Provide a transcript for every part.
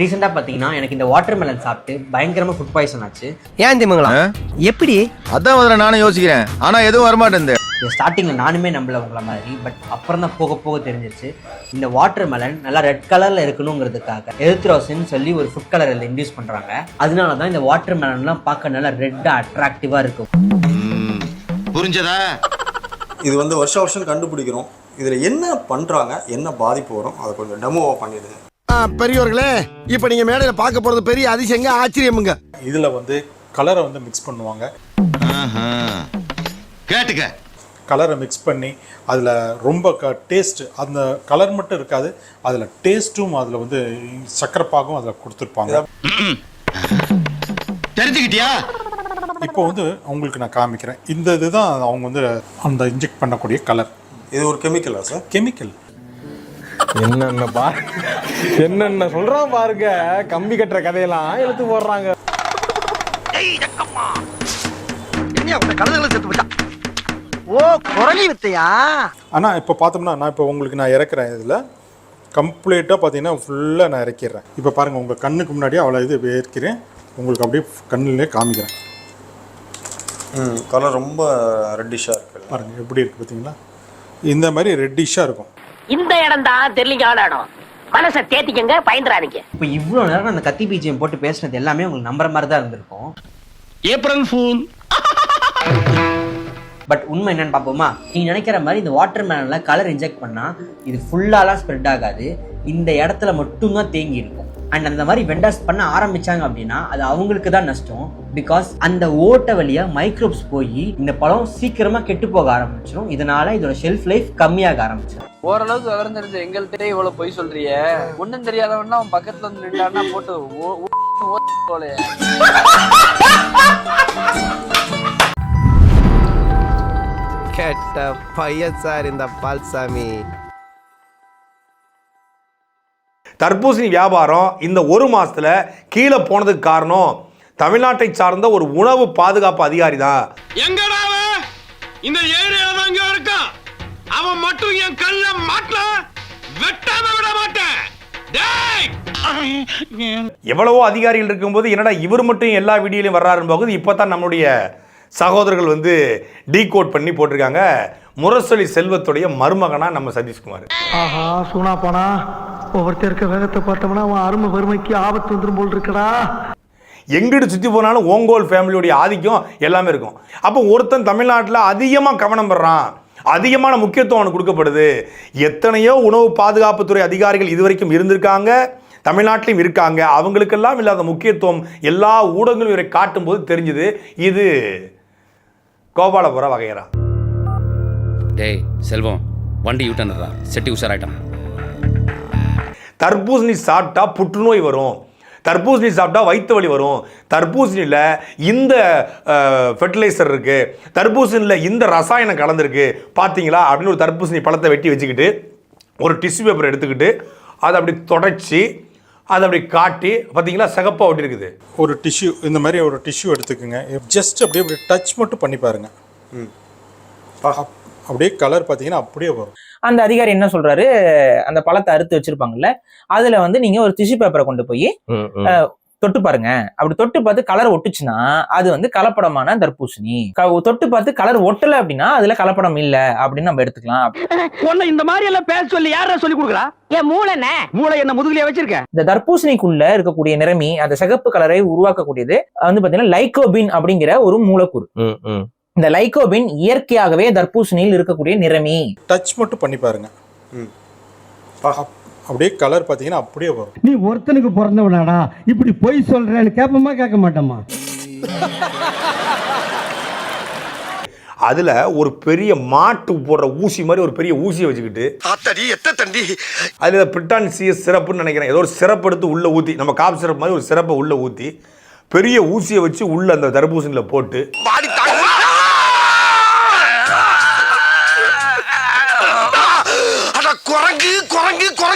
ரீசெண்டாக பார்த்தீங்கன்னா எனக்கு இந்த வாட்டர் மெலன் சாப்பிட்டு பயங்கரமாக ஃபுட் பாய்சன் ஆச்சு. ஏன் திமுங்களா எப்படி? அதான் முதல்ல நானும் யோசிக்கிறேன். ஆனா எதுவும் வரமாட்டேன் ஸ்டார்டிங்கில் நானுமே நம்பல உங்களை மாதிரி பட் அப்புறம் தான் போக போக தெரிஞ்சிருச்சு இந்த வாட்டர் மெலன் நல்லா ரெட் கலரில் இருக்கணுங்கிறதுக்காக எரித்ரோசின்னு சொல்லி ஒரு ஃபுட் கலர் இதில் இன்டியூஸ் பண்ணுறாங்க அதனால தான் இந்த வாட்டர் மெலன்லாம் பார்க்க நல்லா ரெட்டாக அட்ராக்டிவாக இருக்கும். புரிஞ்சதா? இது வந்து வருஷ வருஷம் கண்டுபிடிக்கிறோம். இதில் என்ன பண்ணுறாங்க என்ன பாதிப்பு வரும் அதை கொஞ்சம் டெமோவாக பண்ணிடுங்க. பெரியவர்களே இப்ப நீங்க மேடையில பார்க்க போறது பெரிய அதிசயங்க ஆச்சரியமுங்க. இதில் வந்து கலரை வந்து மிக்ஸ் பண்ணுவாங்க. கேட்டுக்க. கலரை மிக்ஸ் பண்ணி அதில் ரொம்ப க டேஸ்ட் அந்த கலர் மட்டும் இருக்காது அதில் டேஸ்ட்டும் அதில் வந்து சக்கரைப்பாகும் அதில் கொடுத்துருப்பாங்க. தெரிஞ்சுக்கிட்டியா? இப்போ வந்து உங்களுக்கு நான் காமிக்கிறேன். இந்த இதுதான் அவங்க வந்து அந்த இன்ஜெக்ட் பண்ணக்கூடிய கலர் இது ஒரு கெமிக்கலா சார் கெமிக்கல் என்னென்ன பா என்னென்ன சொல்றான் பாருங்க. கம்பி கட்டுற கதையெல்லாம் எடுத்து போடுறாங்க. ஓ குரலி வித்தையா? ஆனால் இப்போ பார்த்தோம்னா நான் இப்போ உங்களுக்கு நான் இறக்குறேன் இதில். கம்ப்ளீட்டாக பார்த்தீங்கன்னா ஃபுல்லாக நான் இறக்கிடுறேன். இப்போ பாருங்கள் உங்கள் கண்ணுக்கு முன்னாடியே அவ்வளோ இது இறக்கிறேன் உங்களுக்கு அப்படியே கண்ணிலே காமிக்கிறேன். ம் கலர் ரொம்ப ரெட்டிஷாக இருக்கு. பாருங்கள் எப்படி இருக்குது பார்த்தீங்களா? இந்த மாதிரி ரெட்டிஷாக இருக்கும். இந்த இடம் தான் தெரியலிங்கான இடம் மனசை தேத்திக்கங்க பயந்துறாதீங்க. இப்போ இவ்வளோ நேரம் அந்த கத்தி பீஜியம் போட்டு பேசுனது எல்லாமே உங்களுக்கு நம்புற மாதிரி தான் இருந்திருக்கும். April fool. பட் உண்மை என்னன்னு பார்ப்போமா? நீங்க நினைக்கிற மாதிரி இந்த வாட்டர் மேலன்ல கலர் இன்ஜெக்ட் பண்ணா இது ஃபுல்லாலாம் ஸ்ப்ரெட் ஆகாது. இந்த இடத்துல மட்டும்தான் தேங்கி இருக்கும். அண்ட் அந்த மாதிரி வெண்டாஸ் பண்ண ஆரம்பிச்சாங்க அப்படின்னா அது அவங்களுக்கு தான் நஷ்டம். பிகாஸ் அந்த ஓட்ட வழியா மைக்ரோப்ஸ் போய் இந்த பழம் சீக்கிரமா கெட்டு போக ஆரம்பிச்சிடும் இதனால இதோட ஷெல்ஃப் லைஃப் கம்மியாக ஆரம்பிச்சிடும் ஓரளவுக்கு விவரம் தெரிஞ்ச எங்கள்கிட்ட இவ்வளவு பொய் சொல்றிய. ஒண்ணும் தெரியாதவன்னா அவன் பக்கத்துல வந்து நின்றான்னா போட்டு போலயே கெட்ட பையன் சார் இந்த பால்சாமி. தர்பூசணி வியாபாரம் இந்த ஒரு மாசத்துல கீழே போனதுக்கு காரணம் தமிழ்நாட்டை சார்ந்த ஒரு உணவு பாதுகாப்பு அதிகாரி தான். எங்கடா அவன்? இந்த ஏரியால தான் இங்க இருக்கான். அவன் மட்டும் என் கல்ல மாட்டல வெட்டாம விட மாட்டேன். டேய்! எவ்வளவோ அதிகாரிகள் இருக்கும்போது என்னடா இவர் மட்டும் எல்லா வீடியோலையும் வர்றாருன்னு போகுது இப்போ தான் நம்மளுடைய சகோதரர்கள் வந்து டீகோட் பண்ணி போட்டிருக்காங்க. முரசொலி செல்வத்துடைய மருமகனா நம்ம சதீஷ்குமார். ஆஹா சூனா போனா. ஒவ்வொருத்தர் இருக்க வேகத்தை பார்த்தோம்னா அவன் அருமை வறுமைக்கு ஆபத்து வந்துரும் போல் இருக்கடா. எங்கிட்டு சுற்றி போனாலும் ஓங்கோல் ஃபேமிலியுடைய ஆதிக்கம் எல்லாமே இருக்கும். அப்போ ஒருத்தன் தமிழ்நாட்டில் அதிகமாக கவனம் பெறான். அதிகமான முக்கியத்துவம் அவனுக்கு கொடுக்கப்படுது. எத்தனையோ உணவு பாதுகாப்புத்துறை அதிகாரிகள் இதுவரைக்கும் இருந்திருக்காங்க. தமிழ்நாட்டிலும் இருக்காங்க. அவங்களுக்கெல்லாம் இல்லாத முக்கியத்துவம் எல்லா ஊடகங்களும் இவரை காட்டும்போது தெரிஞ்சுது. இது கோபாலபுர வகையரா டேய் செல்வம் வண்டி யூட்டன்டா செட்டி உஷாராயிட்டான். தர்பூசணி சாப்பிட்டா புற்றுநோய் வரும். தர்பூசணி சாப்பிட்டா வயிற்று வலி வரும். தர்பூசணியில் இந்த ஃபெர்டிலைசர் இருக்குது தர்பூசணியில் இந்த ரசாயனம் கலந்துருக்கு. பார்த்தீங்களா அப்படின்னு ஒரு தர்பூசணி பழத்தை வெட்டி வச்சுக்கிட்டு ஒரு டிஷ்யூ பேப்பர் எடுத்துக்கிட்டு அதை அப்படி தொடச்சி அதை அப்படி காட்டி பார்த்தீங்களா சிகப்பாக ஒட்டி இருக்குது ஒரு டிஷ்யூ இந்த மாதிரி ஒரு டிஷ்யூ எடுத்துக்கோங்க. ஜஸ்ட் அப்படியே அப்படி டச் மட்டும் பண்ணி பாருங்க. ம். அப்படியே கலர் பார்த்தீங்கன்னா அப்படியே வரும். அந்த அதிகாரி என்ன சொல்றாரு? அந்த பழத்தை அறுத்து வச்சிருப்பாங்கல்ல அதுல வந்து நீங்க ஒரு டிஷ்யூ பேப்பரை கொண்டு போய் தொட்டு பாருங்க. அப்படி தொட்டு பார்த்து கலர் ஒட்டுச்சுன்னா அது வந்து கலப்படமான தர்பூசணி. தொட்டு பார்த்து கலர் ஒட்டல அப்படின்னா அதுல கலப்படம் இல்ல அப்படின்னு நம்ம எடுத்துக்கலாம். இந்த மாதிரி எல்லாம் பேச சொல்லி யாரா சொல்லி கொடுக்குறா? என் மூளை என்ன மூளை என்ன முதுகுலயே வச்சிருக்க? இந்த தர்பூசணிக்குள்ள இருக்கக்கூடிய நிறமி அந்த சிகப்பு கலரை உருவாக்கக்கூடியது வந்து பாத்தீங்கன்னா லைகோபின் அப்படிங்கிற ஒரு மூலக்கூறு இந்த லைகோபின் இயற்கையாகவே தர்பூசணியில் இருக்கக்கூடிய நிறமி. டச் மட்டும் பண்ணி பாருங்க. அப்படியே கலர் பார்த்தீங்கன்னா அப்படியே வரும். நீ ஒருத்தனுக்கு பிறந்தவனாடா இப்படி பொய் சொல்றேன்னு கேட்போமா கேட்க மாட்டோமா அதில் ஒரு பெரிய மாட்டு போடுற ஊசி மாதிரி ஒரு பெரிய ஊசியை வச்சுக்கிட்டு ஆத்தடி எத்த தண்டி? அதில் பிரிட்டான் சிஎஸ் சிறப்புன்னு நினைக்கிறேன். ஏதோ ஒரு சிறப்பு எடுத்து உள்ளே ஊற்றி நம்ம காப் சிறப்பு மாதிரி ஒரு சிறப்பை உள்ளே ஊற்றி பெரிய ஊசியை வச்சு உள்ள அந்த தர்பூசணியில் போட்டு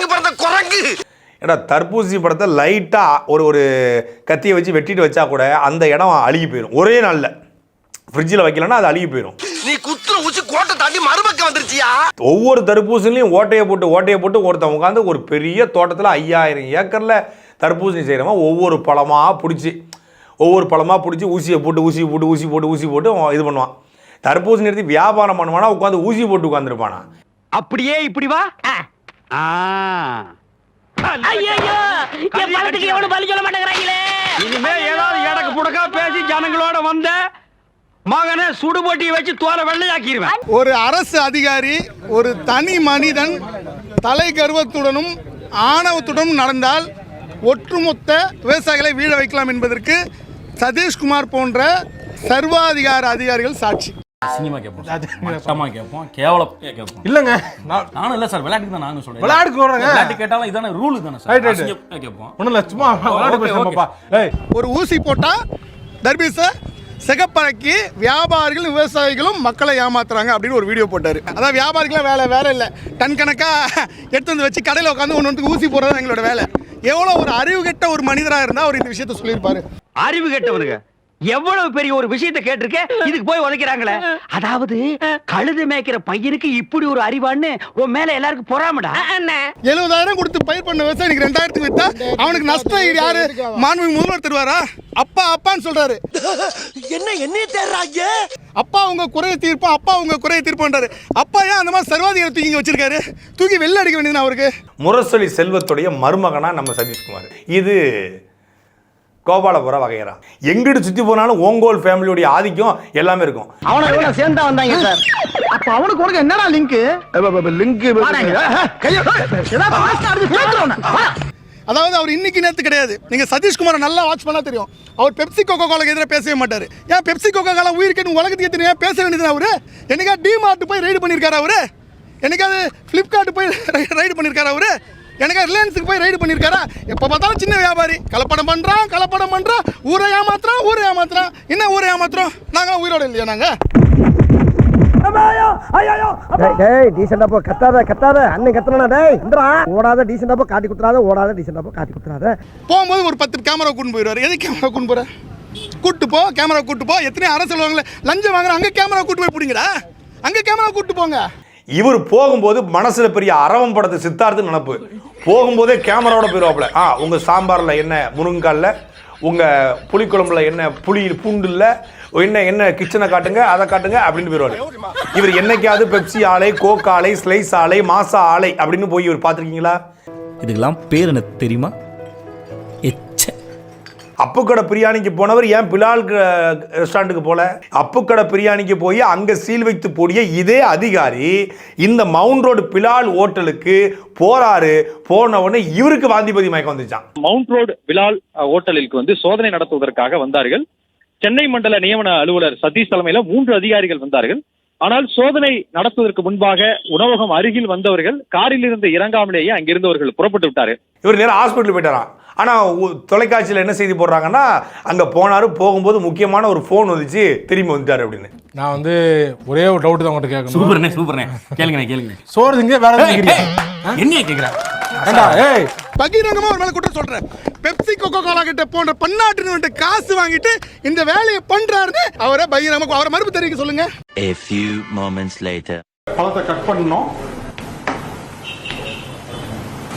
குரங்கு பிறந்த குரங்கு. ஏன்னா தர்பூசணி படத்தை லைட்டாக ஒரு ஒரு கத்தியை வச்சு வெட்டிட்டு வச்சா கூட அந்த இடம் அழுகி போயிடும் ஒரே நாளில். ஃப்ரிட்ஜில் வைக்கலன்னா அது அழுகி போயிடும் நீ குத்துற ஊசி கோட்டை தாண்டி மறுபக்கம் வந்துருச்சியா? ஒவ்வொரு தர்பூசணிலையும் ஓட்டையை போட்டு ஓட்டையை போட்டு ஒருத்தன் உட்காந்து ஒரு பெரிய தோட்டத்தில் ஐயாயிரம் ஏக்கரில் தர்பூசணி செய்கிறவன் ஒவ்வொரு பழமாக பிடிச்சி ஒவ்வொரு பழமாக பிடிச்சி ஊசியை போட்டு ஊசி போட்டு ஊசி போட்டு ஊசி போட்டு இது பண்ணுவான். தர்பூசணி எடுத்து வியாபாரம் பண்ணுவானா உட்காந்து ஊசி போட்டு உட்காந்துருப்பானா அப்படியே இப்படி வா. ஐயோ என் பழத்துக்கு எவனும் பலி சொல்ல மாட்டேங்கிறாங்களே? இனிமே ஏதாவது எடக்கு புடக்கா பேசி ஜனங்களோட வந்த மகனை சுடுபொட்டி வச்சு தோலை வெள்ளையாக்கிடுவேன் ஒரு அரசு அதிகாரி ஒரு தனி மனிதன் தலை கர்வத்துடனும் ஆணவத்துடனும் நடந்தால் ஒட்டுமொத்த விவசாயிகளை வீழ வைக்கலாம் என்பதற்கு சதீஷ்குமார் போன்ற சர்வாதிகார அதிகாரிகள் சாட்சி. அசிங்கமா கேட்போம் கேட்போம் கேவலப்பையா கேட்போம் இல்லங்க. நான் நானும் இல்ல சார் விளையாட்டுக்கு தான் நானும் சொல்றேன். விளையாட்டுக்கு. விளையாட்டு கேட்டாலும் இதான ரூல் தானே சார். கேட்போம் ஒண்ணும் இல்ல சும்மா விளையாட்டு ஒரு ஊசி போட்டா தர்பீஸை சிகப்பழக்கி வியாபாரிகளும் விவசாயிகளும் மக்களை ஏமாத்துறாங்க அப்படின்னு ஒரு வீடியோ போட்டாரு. அதான் வியாபாரிகளும் வேலை வேலை இல்லை. டன் கணக்கா எடுத்து வந்து வச்சு கடையில் உட்காந்து ஒன்று ஒன்றுக்கு ஊசி போடுறது எங்களோட வேலை. எவ்வளோ ஒரு அறிவு கெட்ட ஒரு மனிதராக இருந்தால் அவர் இந்த விஷயத்த சொல்லியிருப்பாரு. அறிவு கெட்டவனுங்க. எவ்வளவு பெரிய ஒரு விஷயத்தை கேட்டிருக்க? இதுக்கு போய் உதைக்கிறாங்களே. அதாவது கழுது மேய்க்கிற பையனுக்கு இப்படி ஒரு அறிவான்னு உன் மேல எல்லாருக்கும் பொறாமடா? எழுபதாயிரம் கொடுத்து பயிர் பண்ண விவசாயி எனக்கு ரெண்டாயிரத்துக்கு வித்தா அவனுக்கு நஷ்டம் யாரு? மாண்புமிகு முதல்வர் தருவாரா? அப்பா அப்பான்னு சொல்றாரு. என்ன என்ன தேர்றாங்க அப்பா உங்க குறைய தீர்ப்போம் அப்பா உங்க குறைய தீர்ப்போன்றாரு. அப்பா ஏன் அந்த மாதிரி சர்வாதிகாரி தூக்கி வச்சிருக்காரு? தூக்கி வெளில அடிக்க வேண்டியது அவருக்கு? முரசொலி செல்வத்துடைய மருமகனா நம்ம சதீஷ்குமார். இது கோபாலபுர வகையரா எங்கிட்டு சுற்றி போனாலும் ஓங்கோல் ஃபேமிலியுடைய ஆதிக்கம் எல்லாமே இருக்கும். அவனை இவனை சேர்ந்தா வந்தாங்க சார் அப்ப அவனுக்கு உனக்கு என்னடா லிங்க் லிங்க் அதாவது அவர் இன்னைக்கு நேத்து கிடையாது. நீங்க சதீஷ்குமாரை நல்லா வாட்ச் பண்ணா தெரியும். அவர் பெப்சி கோகோ கோலாக்கு எதிராக பேசவே மாட்டாரு. ஏன் பெப்சி கோகோ கோலா உயிருக்கு உலகத்துக்கு ஏன் பேச வேண்டியது அவரு? என்னைக்கா டிமார்ட் போய் ரைடு பண்ணியிருக்காரு அவரு? என்னைக்காவது ஃப்ளிப்கார்ட் போய் ரைடு பண்ணியிருக்காரு அவரு? எனக்கா ரிலையன்ஸுக்கு போய் ரைடு பண்ணியிருக்காரா எப்போ பார்த்தாலும் சின்ன வியாபாரி. கலப்படம் பண்ணுறான் கலப்படம் பண்ணுறான் ஊரை ஏமாத்துறான் ஊரை ஏமாத்துறான். என்ன ஊரை ஏமாத்துறோம்? நாங்கள் உயிரோட இல்லையா நாங்கள் டேய் டீசெண்டா போ. கத்தாத கத்தாத. அண்ணன் கத்தனா டேய் இந்தரா ஓடாத டீசெண்டா போ. காட்டி குத்துறாத ஓடாத டீசெண்டா போ. காட்டி குத்துறாத போகும்போது ஒரு பத்து கேமரா கூட்டு போயிடுவார். எது கேமரா கூட்டு போற? கூட்டு போ கேமரா கூட்டு போ. எத்தனை அரசு லஞ்சம் வாங்குற அங்கே கேமரா கூட்டு போய் பிடிங்கடா. அங்கே கேமரா கூட்டு போங்க. இவர் போகும்போது மனசில் பெரிய அரவம் படத்து சித்தார்த்து நினப்பு. போகும்போதே கேமராவோட போயிடுவாப்புல ஆ உங்கள் சாம்பாரில் என்ன முருங்கால்ல உங்கள் புளிக்குழம்புல என்ன புளி பூண்டு இல்லை? என்ன என்ன கிச்சனை காட்டுங்க அதை காட்டுங்க அப்படின்னு போயிடுவாரு இவர் என்னைக்காவது பெப்சி ஆலை கோக் ஆலை ஸ்லைஸ் ஆலை மாசா ஆலை அப்படின்னு போய் இவர் பார்த்துருக்கீங்களா? இதுக்கெல்லாம் பேர் எனக்கு தெரியுமா? அப்புக்கடை பிரியாணிக்கு போனவர் ஏன் பிலால் ரெஸ்டாரண்ட்டுக்கு போல? அப்புக்கடை பிரியாணிக்கு போய் அங்க சீல் வைத்து போடிய இதே அதிகாரி இந்த மவுண்ட் ரோடு பிலால் ஹோட்டலுக்கு போறாரு. போன உடனே இவருக்கு வாந்திபதி மயக்கம் வந்துச்சான் மவுண்ட் ரோடு விலால் ஹோட்டலிற்கு வந்து சோதனை நடத்துவதற்காக வந்தார்கள். சென்னை மண்டல நியமன அலுவலர் சதீஷ் தலைமையில மூன்று அதிகாரிகள் வந்தார்கள். ஆனால் சோதனை நடத்துவதற்கு முன்பாக உணவகம் அருகில் வந்தவர்கள் காரில் இருந்து இறங்காமலேயே அங்கிருந்தவர்கள் புறப்பட்டு விட்டாரு இவர் நேரம் ஹாஸ்பிட்டல் போயிட்டாராம் ஆனால் தொலைக்காட்சியில் என்ன செய்தி போடுறாங்கன்னா அங்கே போனாரு போகும்போது முக்கியமான ஒரு ஃபோன் வந்துச்சு திரும்பி வந்துட்டாரு அப்படின்னு. நான் வந்து ஒரே ஒரு டவுட் தான் உங்கள்கிட்ட கேட்கணும். சூப்பர்ண்ணே சூப்பர்ண்ணே. கேளுங்கண்ணே கேளுங்க சோறு திங்க வேற? என்ன கேக்குறா? ஏண்டா, ஏய். பகிரங்கமா ஒரு மேல குற்றம் சொல்றேன். பெப்சி கோகோ கோலா கிட்ட போன்ற பன்னாட்டு நிறுவனத்தை காசு வாங்கிட்டு இந்த வேலையை பண்றாருன்னு அவரை பகிரங்கமா அவரை மறுப்பு தெரிவிக்க சொல்லுங்க. A few moments later. பழத்தை கட் பண்ணணும்.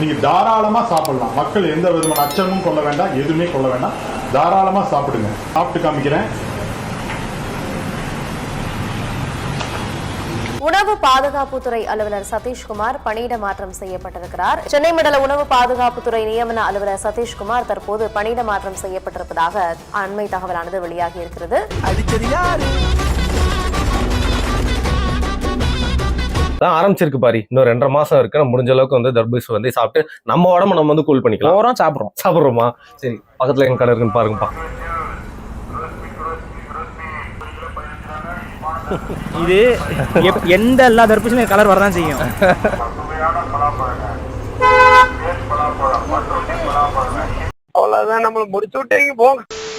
நீங்க தாராளமா சாப்பிடலாம். மக்கள் எந்த விதமான அச்சமும் கொள்ள வேண்டாம் எதுவுமே கொள்ள வேண்டாம். தாராளமா சாப்பிடுங்க. சாப்பிட்டு காமிக்கிறேன். உணவு பாதுகாப்புத்துறை அலுவலர் சதீஷ்குமார் பணியிட மாற்றம் செய்யப்பட்டிருக்கிறார். சென்னை மண்டல உணவு பாதுகாப்புத்துறை நியமன அலுவலர் சதீஷ்குமார் தற்போது பணியிட மாற்றம் செய்யப்பட்டிருப்பதாக அண்மை தகவலானது வெளியாகி இருக்கிறது. தான் ஆரம்பிச்சிருக்கு பாரி. இன்னும் ரெண்டரை மாசம் இருக்கு. நம்ம முடிஞ்ச அளவுக்கு வந்து தர்பூஸ் வந்து சாப்பிட்டு நம்ம உடம்ப நம்ம வந்து கூல் பண்ணிக்கலாம். போறோம் சாப்பிடுறோம். சாப்பிட்றோமா? சரி பக்கத்துல எங்க கடை இருக்குன்னு பாருங்கப்பா. இது எந்த எல்லா தர்பூசணியும் கலர் வரதான் செய்யும். அவ்வளவுதான் நம்மள முடிச்சு விட்டீங்க போங்க.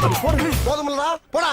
போதுமில்லடா போடா